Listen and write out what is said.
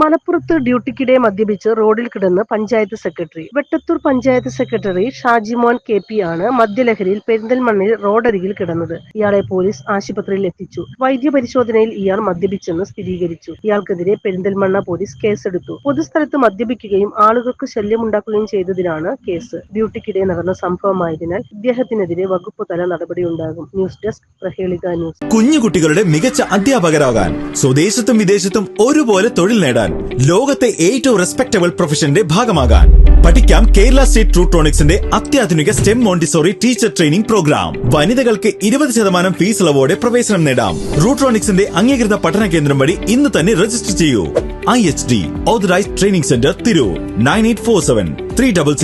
മലപ്പുറത്ത് ഡ്യൂട്ടിക്കിടെ മദ്യപിച്ച് റോഡിൽ കിടന്ന് panchayat secretary. Vettathur panchayat secretary Shajimon K P ആണ് മദ്യലഹരിയിൽ പെരിന്തൽമണ്ണിൽ റോഡരികിൽ കിടന്നത്. ഇയാളെ പോലീസ് ആശുപത്രിയിൽ എത്തിച്ചു. വൈദ്യപരിശോധനയിൽ ഇയാൾ മദ്യപിച്ചെന്ന് സ്ഥിരീകരിച്ചു. ഇയാൾക്കെതിരെ പെരിന്തൽമണ്ണ പോലീസ് കേസെടുത്തു. പൊതുസ്ഥലത്ത് മദ്യപിക്കുകയും ആളുകൾക്ക് ശല്യമുണ്ടാക്കുകയും ചെയ്തതിനാണ് കേസ്. ഡ്യൂട്ടിക്കിടെ നടന്ന സംഭവമായതിനാൽ ഇദ്ദേഹത്തിനെതിരെ വകുപ്പ് തല നടപടിയുണ്ടാകും. News desk Prahelika news. കുഞ്ഞുകുട്ടികളുടെ മികച്ച അധ്യാപകരാകാൻ സ്വദേശത്തും വിദേശത്തും ഒരുപോലെ തൊഴിൽ നേടാൻ ലോകത്തെ ഏറ്റവും റെസ്പെക്ടബിൾ പ്രൊഫഷന്റെ ഭാഗമാകാൻ. പഠിക്കാം കേരള സ്റ്റേറ്റ് ട്രൂട്രോണിക്സിന്റെ അത്യാധുനിക STEM Montessori teacher training programme വനിതകൾക്ക് ഇരുപത് ശതമാനം ഫീസ് ഇളവോടെ പ്രവേശനം നേടാം. റൂട്രോണിക്സിന്റെ അംഗീകൃത പഠന കേന്ദ്രം വഴി ഇന്ന് തന്നെ രജിസ്റ്റർ ചെയ്യൂ. I H D authorised training centre Tirur nine eight four seven three double